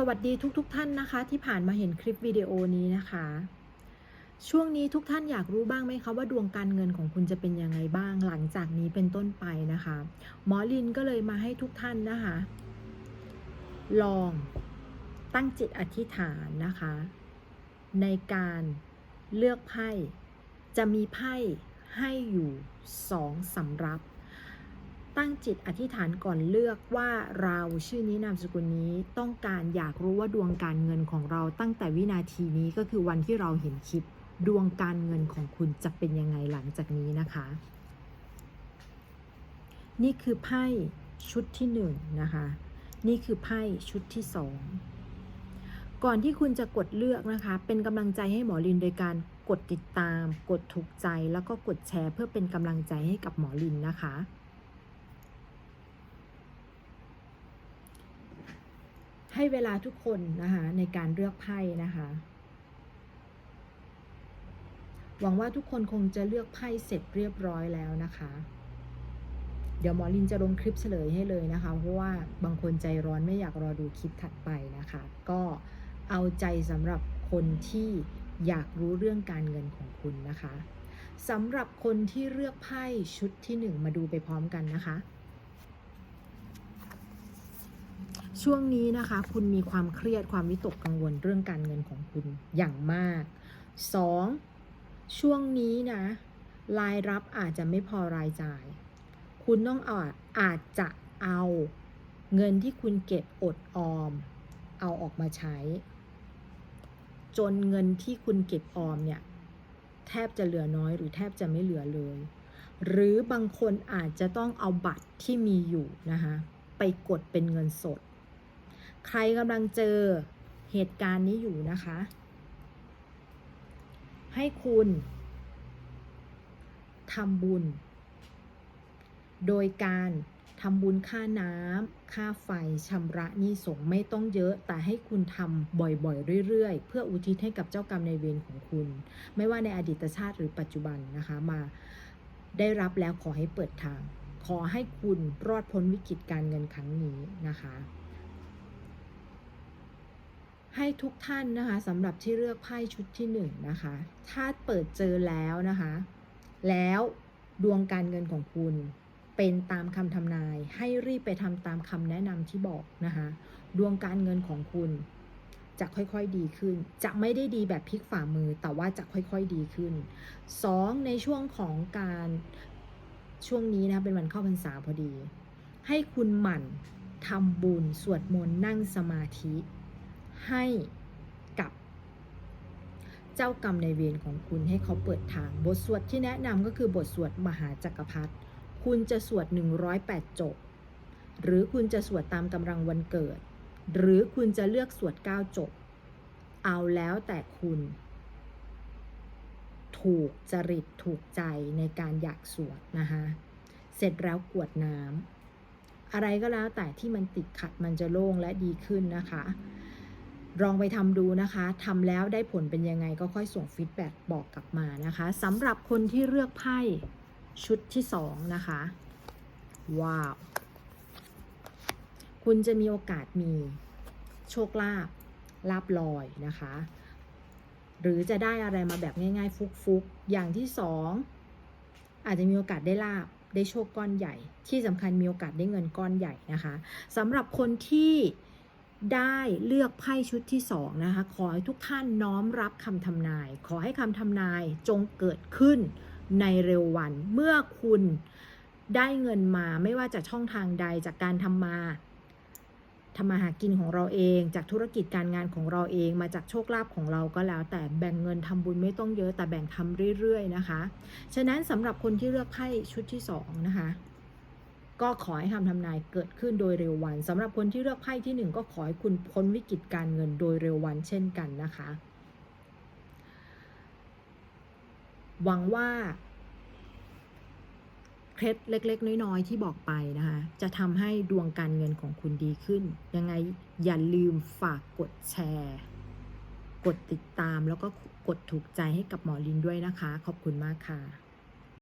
สวัสดีทุกๆทท่านนะคะ ที่ผ่านมาเห็นคลิปวิดีโอนี้นะคะ ช่วงนี้ทุกท่านอยากรู้บ้างไหมคะว่าดวงการเงินของคุณจะเป็นยังไงบ้าง หลังจากนี้เป็นต้นไปนะคะ หมอลินก็เลยมาให้ทุกท่านนะคะ ลองตั้งจิตอธิษฐานนะคะ ในการเลือกไพ่จะมีไพ่ให้อยู่สองสำรับ ตั้งจิตอธิษฐานก่อนเลือกว่าเราชื่อนี้นามสกุลนี้ต้องการอยากรู้ว่าดวงการเงินของเราตั้งแต่วินาทีนี้ก็คือวันที่เราเห็นคลิป ดวงการเงินของคุณจะเป็นยังไงหลังจากนี้นะคะ นี่คือไพ่ชุดที่หนึ่งนะคะ นี่คือไพ่ชุดที่สองก่อนที่คุณจะกดเลือกนะคะ เป็นกำลังใจให้หมอลินโดยการกดติดตาม กดถูกใจแล้วก็กดแชร์ เพื่อเป็นกำลังใจให้กับหมอลินนะคะ ให้เวลาทุกคนนะคะในการเลือกไพ่นะคะหวังว่าทุกคนคงจะเลือกไพ่เสร็จเรียบร้อยแล้วนะคะ เดี๋ยวหมอลินจะลงคลิปเฉลยให้เลยนะคะ เพราะว่าบางคนใจร้อนไม่อยากรอดูคลิปถัดไปนะคะ ก็เอาใจสำหรับคนที่อยากรู้เรื่องการเงินของคุณนะคะสำหรับคนที่เลือกไพ่ชุดที่หนึ่งมาดูไปพร้อมกันนะคะ ช่วงนี้นะคะ คุณมีความเครียดความวิตกกังวลเรื่องการเงินของคุณอย่างมาก 2. ช่วงนี้นะรายรับอาจจะไม่พอรายจ่าย คุณต้องเอาอาจจะเอาเงินที่คุณเก็บอดออม เอาออกมาใช้ จนเงินที่คุณเก็บออมเนี่ยแทบจะเหลือน้อยหรือแทบจะไม่เหลือเลย หรือบางคนอาจจะต้องเอาบัตรที่มีอยู่นะคะไปกดเป็นเงินสด ใครกำลังเจอเหตุการณ์นี้อยู่นะคะ ให้คุณทำบุญ โดยการทำบุญค่าน้ำค่าไฟชำระหนี้สงไม่ต้องเยอะ แต่ให้คุณทำบ่อยๆ เรื่อยๆ เพื่ออุทิศให้กับเจ้ากรรมในายเวรของคุณ ไม่ว่าในอดีตชาติหรือปัจจุบันนะคะมาได้รับแล้วขอให้เปิดทาง ขอให้คุณรอดพ้นวิกฤตการเงินครั้งนี้นะคะ ให้ทุกท่านนะคะสำหรับที่เลือกไพ่ชุดที่หนึ่งนะคะ ถ้าเปิดเจอแล้วนะคะ แล้วดวงการเงินของคุณเป็นตามคำทำนาย ให้รีบไปทำตามคำแนะนำที่บอกนะคะ ดวงการเงินของคุณจะค่อยๆดีขึ้น จะไม่ได้ดีแบบพลิกฝ่ามือ แต่ว่าจะค่อยๆดีขึ้น 2. ในช่วงของการช่วงนี้นะเป็นวันเข้าพรรษาพอดี ให้คุณหมั่นทำบุญสวดมนต์นั่งสมาธิ ให้กับเจ้ากรรมในเวรของคุณให้เขาเปิดทาง บทสวดที่แนะนำก็คือบทสวดมหาจักรพรรดิคุณจะสวด 108 จบ หรือคุณจะสวดตามกำลังวันเกิด หรือคุณจะเลือกสวด 9 จบ เอาแล้วแต่คุณ ถูกจริตถูกใจในการอยากสวดนะคะเสร็จแล้วกวดน้ำอะไรก็แล้วแต่ที่มันติดขัดมันจะโล่งและดีขึ้นนะคะ ลองไปทำดูนะคะทำแล้วได้ผลเป็นยังไงก็ค่อยส่งฟีดแบ็กบอกกลับมานะคะสำหรับคนที่เลือกไพ่ชุดที่สองนะคะ ว้าว คุณจะมีโอกาสมีโชคลาภลาบลอยนะคะ หรือจะได้อะไรมาแบบง่าย ๆ ฟุกๆ อย่างที่สองอาจจะมีโอกาสได้ลาบได้โชคก้อนใหญ่ ที่สำคัญมีโอกาสได้เงินก้อนใหญ่นะคะสำหรับคนที่ ได้เลือกไพ่ชุดที่สองนะคะ ขอให้ทุกท่านน้อมรับคำทำนาย ขอให้คำทำนายจงเกิดขึ้นในเร็ววัน เมื่อคุณได้เงินมาไม่ว่าจากช่องทางใดจากการทำมาทำมาหากินของเราเอง จากธุรกิจการงานของเราเอง มาจากโชคลาภของเราก็แล้ว แต่แบ่งเงินทำบุญไม่ต้องเยอะแต่แบ่งทำเรื่อย ๆ นะคะ ฉะนั้นสำหรับคนที่เลือกไพ่ชุดที่สองนะคะ ก็ขอให้คำทำนายเกิดขึ้นโดยเร็ววันสำหรับคนที่เลือกไพ่ที่หนึ่งก็ขอให้คุณพ้นวิกฤตการเงินโดยเร็ววันเช่นกันนะคะ หวังว่าเคล็ดเล็ก ๆ น้อย ๆ ที่บอกไปนะคะ จะทำให้ดวงการเงินของคุณดีขึ้น ยังไงอย่าลืมฝากกดแชร์ กดติดตามแล้วก็กดถูกใจให้กับหมอลินด้วยนะคะ ขอบคุณมากค่ะ